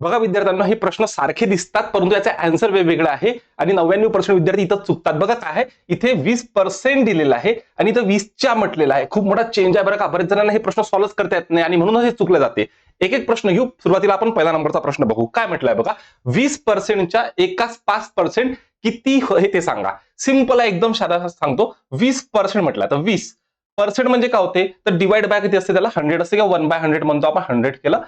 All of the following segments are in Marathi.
बघा विद्यार्थ्यांना हे प्रश्न सारखे दिसतात परंतु याचा अँसर वेगवेगळा आहे. आणि नव्याण्णव पर्सेंट विद्यार्थी इथं चुकतात. बघा काय आहे? इथे वीस पर्सेंट दिलेलं आहे आणि इथं वीसच्या म्हटलेलं आहे. खूप मोठा चेंज आहे बरं का. बरेच जणांना हे प्रश्न सॉल्व्ह करता येत नाही आणि म्हणून हे चुकले जाते. एक एक प्रश्न घेऊ. सुरुवातीला आपण पहिला नंबरचा प्रश्न बघू. काय म्हटलंय बघा? वीस पर्सेंटच्या एकाच पाच पर्सेंट किती हे ते सांगा. सिंपल आहे एकदम साधा सांगतो. वीस पर्सेंट म्हटलं. तर वीस पर्सेंट म्हणजे काय होते? तर डिवाइड बाय किती असते? त्याला हंड्रेड असते किंवा वन बाय हंड्रेड म्हणतो आपण हंड्रेड केलं.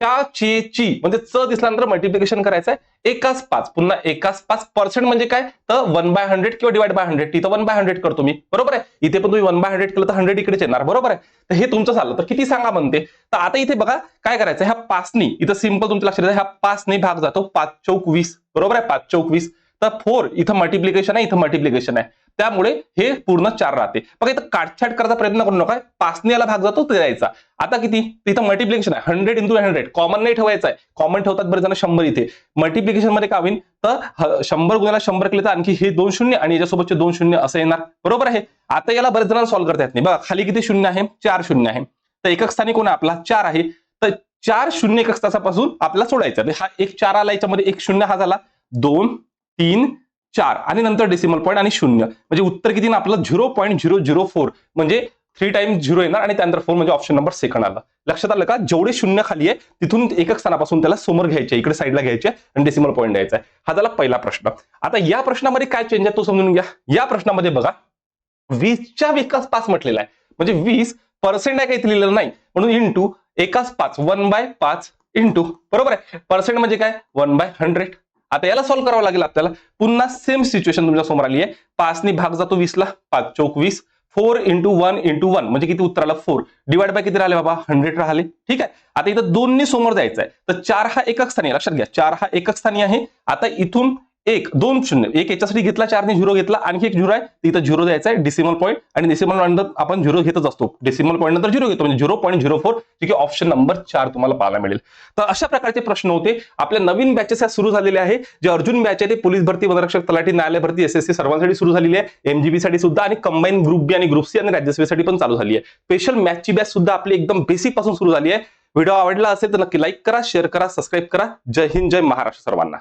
त्या चे ची म्हणजे च दिसल्यानंतर मल्टिप्लिकेशन करायचं आहे एकाच पाच पुन्हा एकाच पाच. पर्सेंट म्हणजे काय? तर वन बाय हंड्रेड किंवा डिवाइड बाय हंड्रेड तिथं वन बाय हंड्रेड करतो मी. बरोबर आहे? इथे पण तुम्ही वन बाय हंड्रेड केलं तर हंड्रेड इकडेच येणार. बरोबर आहे? तर हे तुमचं झालं तर किती सांगा म्हणते? तर आता इथे बघा काय करायचं ह्या पाचनी इथं सिंपल तुमच्या लक्षात ह्या पाचनी भाग जातो. पाच चौक वीस. बरोबर आहे? पाच चौक वीस. तर फोर इथं मल्टिप्लिकेशन आहे इथं मल्टिप्लिकेशन आहे. त्यामुळे हे पूर्ण चार राहते. बघा इथं काटछाट करायचा प्रयत्न करू नका. पाचने याला भाग जातो ते द्यायचा. आता किती? तिथं मल्टिप्लिकेशन आहे. हंड्रेड इंटू हंड्रेड कॉमन नाही ठेवायचं आहे. कॉमन ठेवतात बरेच जण शंभर इथे. मल्टिप्लिकेशनमध्ये काय होईल तर शंभर गुणाला शंभर केले तर आणखी हे दोन शून्य आणि याच्यासोबतचे दोन शून्य असं येणार. बरोबर आहे? आता याला बरेच जणांना सॉल्व्ह करता येत नाही. बघा खाली किती शून्य आहे? चार शून्य आहे. तर एकक स्थानी कोण आपला चार आहे. तर चार शून्य एकक तासापासून आपल्याला सोडायचा हा एक चार आला याच्यामध्ये एक शून्य हा झाला. दोन तीन चार आणि नंतर डेसिमल पॉईंट आणि शून्य. म्हणजे उत्तर किती ना आपलं zero point zero zero four म्हणजे थ्री टाइम झिरो येणार आणि त्यानंतर फोर म्हणजे ऑप्शन नंबर सेकंड आला. लक्षात आलं का? जेवढे शून्य खाली आहे तिथून एकक स्थानापासून त्याला समोर घ्यायचे इकडे साईडला घ्यायचे आणि डेसिमल पॉईंट द्यायचा आहे. हा झाला पहिला प्रश्न. आता या प्रश्नामध्ये काय चेंज आहे तो समजून घ्या. या प्रश्नामध्ये बघा वीसच्या विकास पाच म्हटलेला आहे. म्हणजे वीस पर्सेंट आहे काही लिहिलं लिहिलेलं नाही? म्हणून इंटू एकाच पाच वन बाय पाच इंटू बरोबर आहे? पर्सेंट म्हणजे काय? वन बाय हंड्रेड आता याला सॉल्व्ह करावं लागेल आपल्याला. पुन्हा सेम सिच्युएशन तुमच्यासमोर आली आहे पाचनी भाग जातो वीसला. पाच चौक वीस. Four into one into one म्हणजे किती उत्तराला फोर डिवाइड बाय किती राहिले बाबा? हंड्रेड राहिले. ठीक आहे? आता इथं दोन्ही समोर जायचं आहे तर चार हा एकक स्थानी लक्षात घ्या. चार हा एकक स्थानी आहे. आता इथून एक दोन शून्य. एक याच्यासाठी घेतला चारने झिरो घेतला आणखी एक झिरो आहे. तिथं झिरो द्यायचा आहे डिसिमल पॉईंट आणि डिसिमल नंतर आपण झिरो घेतच असतो. डेसिमल पॉईंट नंतर झिरो घेतो. म्हणजे झिरो पॉईंट झिरो फोर जे की ऑप्शन नंबर चार तुम्हाला पाहायला मिळेल. तर अशा प्रकारचे प्रश्न होते. आपल्या नवीन बॅचेस सुरू झालेले आहे. जे अर्जुन बॅच आहे ते पोलीस भरती वनरक्षक तलाठी न्यायालय भरती एस एस सी सर्वांसाठी सुरू झालेली आहे. एमजीबी साठी सुद्धा आणि कंबाईन ग्रुप बी आणि ग्रुप सी आणि राज्यसभेसाठी पण चालू झाली आहे. स्पेशल मॅचची बॅच सुद्धा आपली एकदम बेसिकपासून सुरू झाली आहे. व्हिडिओ आवडला असेल तर नक्की लाईक करा शेअर करा सबस्क्राईब करा. जय हिंद जय महाराष्ट्र सर्वांना.